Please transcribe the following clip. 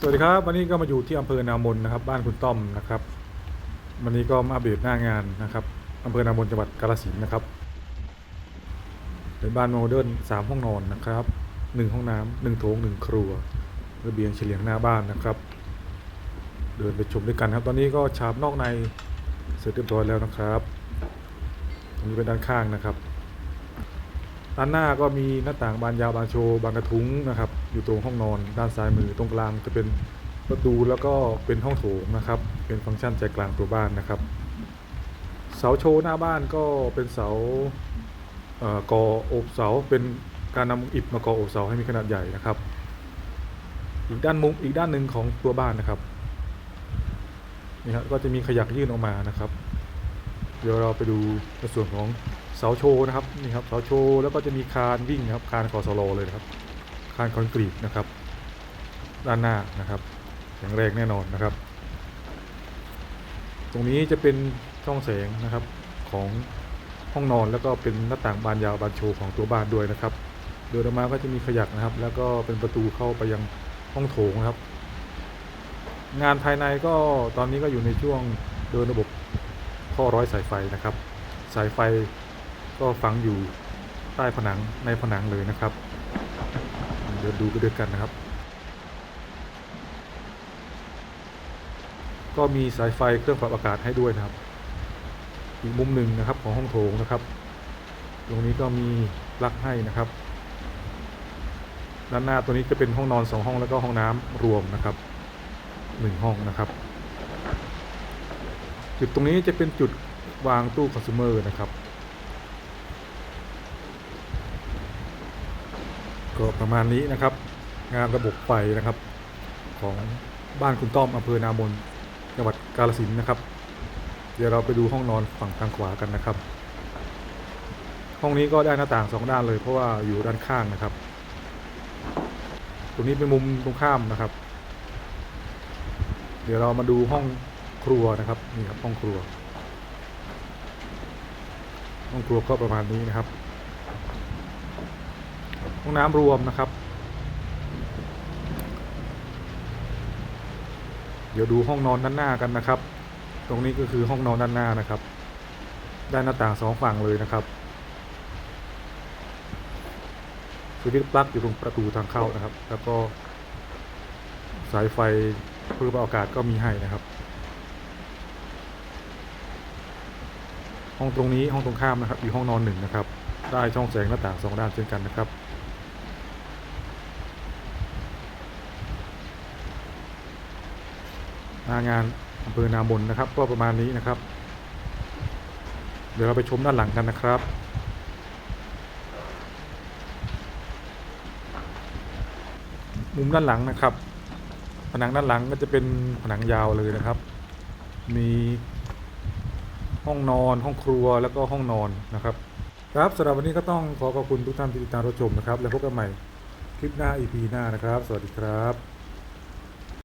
สวัสดีครับ วันนี้ก็มาอยู่ที่อำเภอนามนนะครับ บ้านคุณต้อมนะครับ วันนี้ก็มาอัปเดตหน้างานนะครับอำเภอนามนจังหวัดกาฬสินธุ์นะครับเป็นบ้านโมเดิร์นสามห้องนอนนะครับหนึ่งห้องน้ำหนึ่งโถงหนึ่งครัวระเบียงเฉลียงหน้าบ้านนะครับ เดินไปชมด้วยกันครับ ตอนนี้ก็ฉาบนอกในเสร็จเรียบร้อยแล้วนะครับตรงนี้เป็นด้านข้างนะครับ ด้านหน้าก็มีหน้าต่างบานยาวบานโชว์บานกระทุ้งนะครับ อยู่ตรงห้องนอน ด้านซ้ายมือตรงกลางจะเป็นประตูแล้วก็เป็นห้องโถงนะครับ เป็นฟังก์ชันใจกลางตัวบ้านนะครับ เสาโชว์หน้าบ้านก็เป็นเสาเอ่อก่อโอบเสาเป็นการนำอิฐมาก่อโอบเสาให้มีขนาดใหญ่นะครับ อีกด้านมุมอีกด้านหนึ่งของตัวบ้านนะครับนี่ครับก็จะมีขยักยื่นออกมานะครับ เดี๋ยวเราไปดูในส่วนของ เสาโชว์นะครับนี่ครับเสาโชว์แล้วก็จะมีคานวิ่งนะครับคานคอสโลเลยนะครับคานคอนกรีตนะครับ ด้านหน้านะครับแข็งแรงแน่นอนนะครับ ตรงนี้จะเป็นช่องแสงนะครับของห้องนอนแล้วก็เป็นหน้าต่างบานยาวบานโชว์ของตัวบ้านด้วยนะครับเดินออกมาก็จะมีขยักนะครับ แล้วก็เป็นประตูเข้าไปยังห้องโถงนะครับ งานภายในก็ตอนนี้ก็อยู่ในช่วงเดินระบบท่อร้อยสายไฟนะครับ สายไฟ ก็ฝังอยู่ใต้ผนังในผนังเลยนะครับ เดินดูไปด้วยกันนะครับ ก็มีสายไฟเครื่องปรับอากาศให้ด้วยนะครับ อีกมุมหนึ่งนะครับของห้องโถงนะครับ ตรงนี้ก็มีปลั๊กให้นะครับด้านหน้าตัวนี้จะเป็นห้องนอนสองห้องแล้วก็ห้องน้ำรวมนะครับหนึ่งห้องนะครับ จุดตรงนี้จะเป็นจุดวางตู้คอน sumer นะครับ ก็ประมาณนี้นะครับ งานระบบไฟนะครับ ของบ้านคุณต้อมอำเภอนามนจังหวัดกาฬสินนะครับ เดี๋ยวเราไปดูห้องนอนฝั่งทางขวากันนะครับ ห้องนี้ก็ได้หน้าต่างสองด้านเลยเพราะว่าอยู่ด้านข้างนะครับ ตรงนี้เป็นมุมตรงข้ามนะครับ เดี๋ยวเรามาดูห้องครัวนะครับนี่ครับห้องครัว ห้องครัวก็ประมาณนี้นะครับ ห้องน้ำรวมนะครับ เดี๋ยวดูห้องนอนด้านหน้ากันนะครับ ตรงนี้ก็คือห้องนอนด้านหน้านะครับได้หน้าต่างสองฝั่งเลยนะครับสวิตช์ปลั๊กอยู่ตรงประตูทางเข้านะครับ แล้วก็สายไฟเพื่ออากาศก็มีให้นะครับ ห้องตรงนี้ห้องตรงข้ามนะครับ อยู่ห้องนอนหนึ่งนะครับ ได้ช่องแสงหน้าต่างสองด้านเช่นกันนะครับ หน้างานอำเภอนามนนะครับ ก็ประมาณนี้นะครับ เดี๋ยวเราไปชมด้านหลังกันนะครับมุมด้านหลังนะครับ ผนังด้านหลังก็จะเป็นผนังยาวเลยนะครับ มีห้องนอน ห้องครัวแล้วก็ห้องนอนนะครับ ครับสำหรับวันนี้ก็ต้องขอขอบคุณทุกท่านที่ติดตามรับชมนะครับ แล้วพบกันใหม่คลิปหน้า EP หน้านะครับ สวัสดีครับ